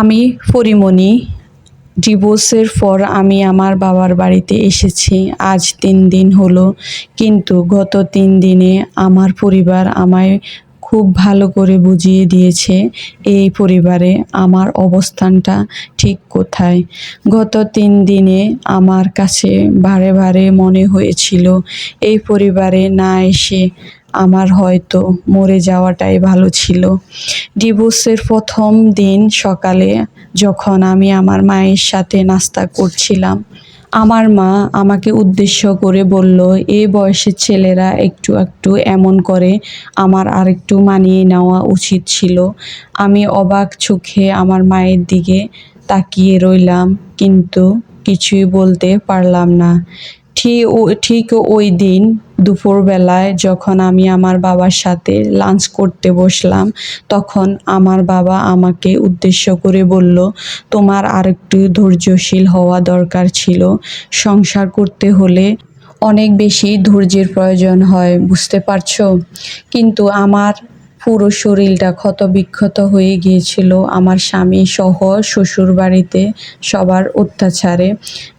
আমি পরিমণি। ডিভোর্সের পর আমি আমার বাবার বাড়িতে এসেছি। আজ তিন দিন হলো, কিন্তু গত তিন দিনে আমার পরিবার আমায় খুব ভালো করে বুঝিয়ে দিয়েছে, এই পরিবারে আমার অবস্থানটা ঠিক কোথায়। গত তিন দিনে আমার কাছে বারে বারে মনে হয়েছিল, এই পরিবারে না এসে আমার হয়তো মরে যাওয়াটাই ভালো ছিল। ডিভোর্সের প্রথম দিন সকালে যখন আমি আমার মায়ের সাথে নাস্তা করছিলাম, আমার মা আমাকে উদ্দেশ্য করে বলল এই বয়সের ছেলেরা একটু একটু এমন করে আমার আর একটু মানিয়ে নেওয়া উচিত ছিল। আমি অবাক চোখে আমার মায়ের দিকে তাকিয়ে রইলাম, কিন্তু কিছুই বলতে পারলাম না। ঠিক ঠিক ওই দিন দুপুরবেলায় যখন আমি আমার বাবার সাথে লাঞ্চ করতে বসলাম, তখন আমার বাবা আমাকে উদ্দেশ্য করে বলল, তোমার আরেকটু ধৈর্যশীল হওয়া দরকার ছিল। সংসার করতে হলে অনেক বেশি ধৈর্যের প্রয়োজন হয়, বুঝতে পারছ? কিন্তু আমার পুরো শরীরটা ক্ষত বিক্ষত হয়ে গিয়েছিল আমার স্বামী সহ শ্বশুর বাড়িতে সবার অত্যাচারে।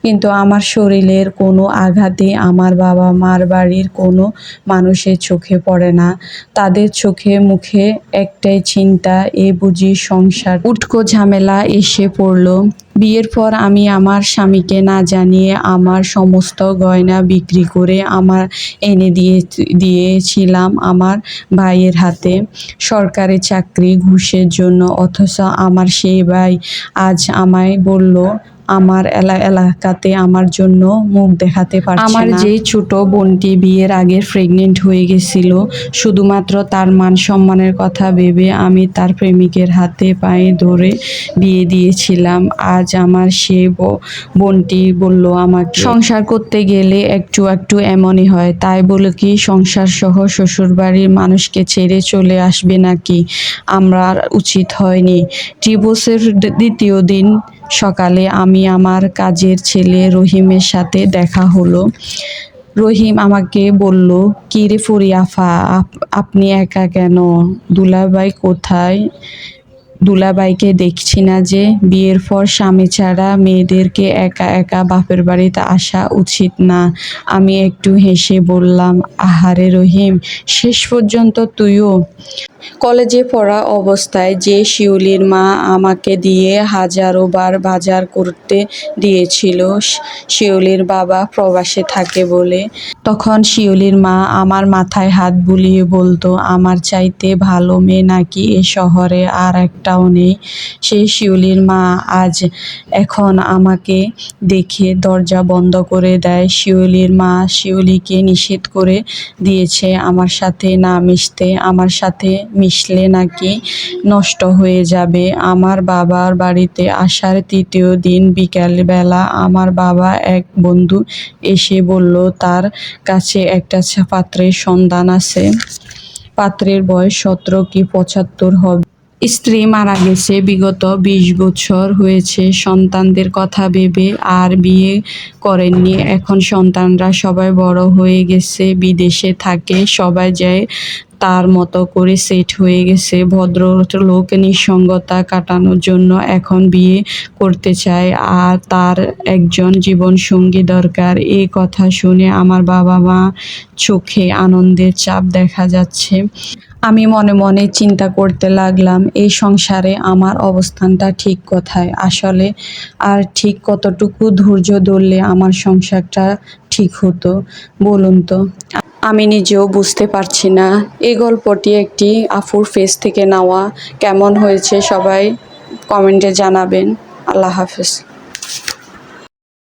কিন্তু আমার শরীরের কোনো আঘাতে আমার বাবা মার বাড়ির কোনো মানুষের চোখে পড়ে না। তাদের চোখে মুখে একটাই চিন্তা, এ বুঝি সংসার। উটকো ঝামেলা এসে পড়ল। বিয়ের পর আমি আমার স্বামীকে না জানিয়ে আমার সমস্ত গয়না বিক্রি করে আমার এনে দিয়ে দিয়েছিলাম আমার ভাইয়ের হাতে। সরকারি চাকরি, ঘুষের জন্য। অথচ আমার সেই ভাই আজ আমায় বলল আমার এলা এলাকাতে আমার জন্য মুখ দেখাতে পারছে আমার যে ছোট বোনটি বিয়ের আগে প্রেগনেন্ট হয়ে গেছিল শুধুমাত্র তার মান সম্মানের কথা ভেবে আমি তার প্রেমিকের হাতে পায়ে ধরে বিয়ে দিয়েছিলাম। আজ আমার সে বোনটি বলল আমাকে সংসার করতে গেলে একটু একটু এমনই হয় তাই বলে কি সংসার সহ শ্বশুর বাড়ির মানুষকে ছেড়ে চলে আসবে নাকি? আমরা উচিত হয়নি। দ- দ্বিতীয় দিন সকালে আমি আমার কাজের ছেলে রহিমের সাথে দেখা হলো। রহিম আমাকে বলল, কি রে ফরিয়াফা আপ- আপনি একা কেন? দুলাভাই কোথায়? দুলাভাইকে দেখছি না যে বিয়ের পর স্বামী ছাড়া মেয়েদেরকে একা একা বাপের বাড়িতে আসা উচিত না। আমি একটু হেসে বললাম, আহারে রহিম, শেষ পর্যন্ত তুইও কলেজে পড়া অবস্থায় যে শিউলির মা আমাকে দিয়ে হাজারো বার বাজার করতে দিয়েছিল, শিউলির বাবা প্রবাসে থাকে বলে তখন শিওলির মা আমার মাথায় হাত বুলিয়ে বলতো, আমার চাইতে ভালো মেয়ে নাকি এ শহরে আর একটাও নেই? সেই শিওলির মা আজ এখন আমাকে দেখে দরজা বন্ধ করে দেয়। শিওলির মা শিওলিকে নিষেধ করে দিয়েছে, আমার সাথে না মিশতে, আমার সাথে মিশলে নাকি নষ্ট হয়ে যাবে। আমার বাবার বাড়িতে আসার তৃতীয় দিন বিকালবেলা আমার বাবা এক বন্ধু এসে বলল, তার কাছে একটা পাত্রের সন্ধান আছে। পাত্রের বয়স সতেরো কি পঁচাত্তর হবে। স্ত্রী মারা গেছে, বিগত বিশ বছর হয়েছে। সন্তানদের কথা ভেবে আর বিয়ে করেননি। এখন সন্তানরা সবাই বড় হয়ে গেছে, বিদেশে থাকে, সবাই যায় তার মতো করে সেট হয়ে গেছে। ভদ্র লোক নিঃসঙ্গতা কাটানোর জন্য এখন বিয়ে করতে চায়। আর তার একজন জীবন সঙ্গী দরকার। এই কথা শুনে আমার বাবা মা চোখে আনন্দের চাপ দেখা যাচ্ছে। আমি মনে মনে চিন্তা করতে লাগলাম এই সংসারে আমার অবস্থানটা ঠিক কোথায়? আসলে আর ঠিক কতটুকু ধৈর্য ধরলে আমার সংসারটা ঠিক হতো? বলুন তো। আমি নিজেও বুঝতে পারছি না। এই গল্পটি একটি আফুর ফেস থেকে নেওয়া। কেমন হয়েছে সবাই কমেন্টে জানাবেন। আল্লাহ হাফেজ।